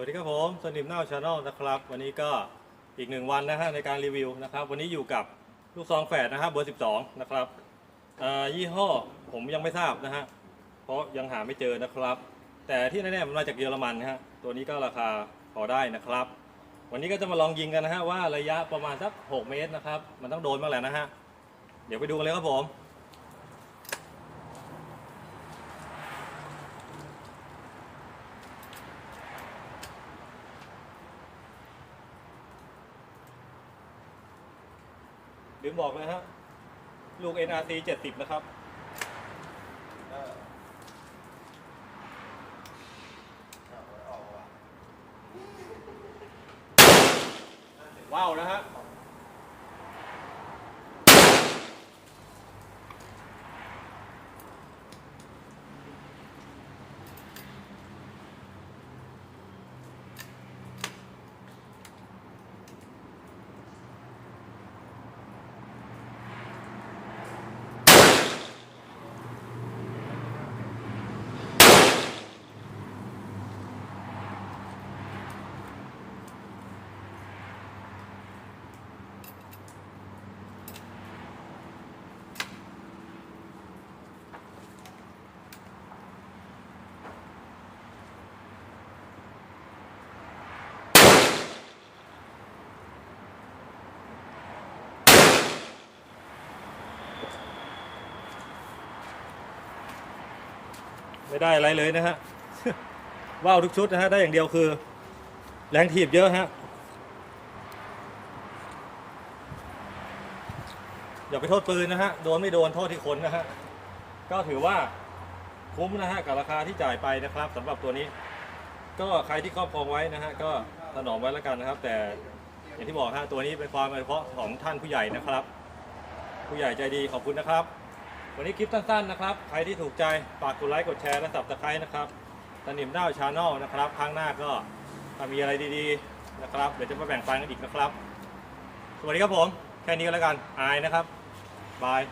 วัสดีครับผมสนิมเน่าชาแนลนะครับ วันนี้ก็อีกหนึ่งวันนะฮะในการรีวิวนะครับ วันนี้อยู่กับลูกซองแฝดนะฮะเบอร์ 12 นะครับยี่ห้อผมยังไม่ทราบนะฮะเพราะยังหาไม่เจอนะครับ แต่ที่แน่ๆมันมาจากเยอรมันนะฮะตัวนี้ก็ราคาพอได้นะครับ วันนี้ก็จะมาลองยิงกันนะฮะว่าระยะประมาณสัก 6 เมตรนะครับ มันต้องโดนบ้างแหละนะฮะเดี๋ยวไปดูกันเลยครับผม ลืมบอกเลยฮะ ลูก NRC 70 นะครับว้าวนะฮะ ไม่ได้อะไรเลยนะฮะว้าวทุกชุดนะฮะได้อย่างเดียวคือ แรงถีบเยอะฮะอย่าไปโทษปืนนะฮะโดนไม่โดนโทษที่คนนะฮะก็ถือว่าคุ้มนะฮะกับราคาที่จ่ายไปนะครับสำหรับตัวนี้ ก็ใครที่ครอบครองไว้นะฮะก็ถนอมไว้แล้วกันนะครับ แต่อย่างที่บอกฮะตัวนี้เป็นความอนุเคราะของท่านผู้ใหญ่นะครับ ผู้ใหญ่ใจดีขอบคุณนะครับ วันนี้คลิปสั้นๆนะครับ ใครที่ถูกใจฝากกดไลค์กดแชร์และสับสไครต์นะครับสนิมด้าวชาแนลนะครับครั้งหน้าก็ถ้ามีอะไรดีๆนะครับ เดี๋ยวจะมาแบ่งปันกันอีกนะครับ สวัสดีครับผม แค่นี้ก็แล้วกัน อายนะครับ บาย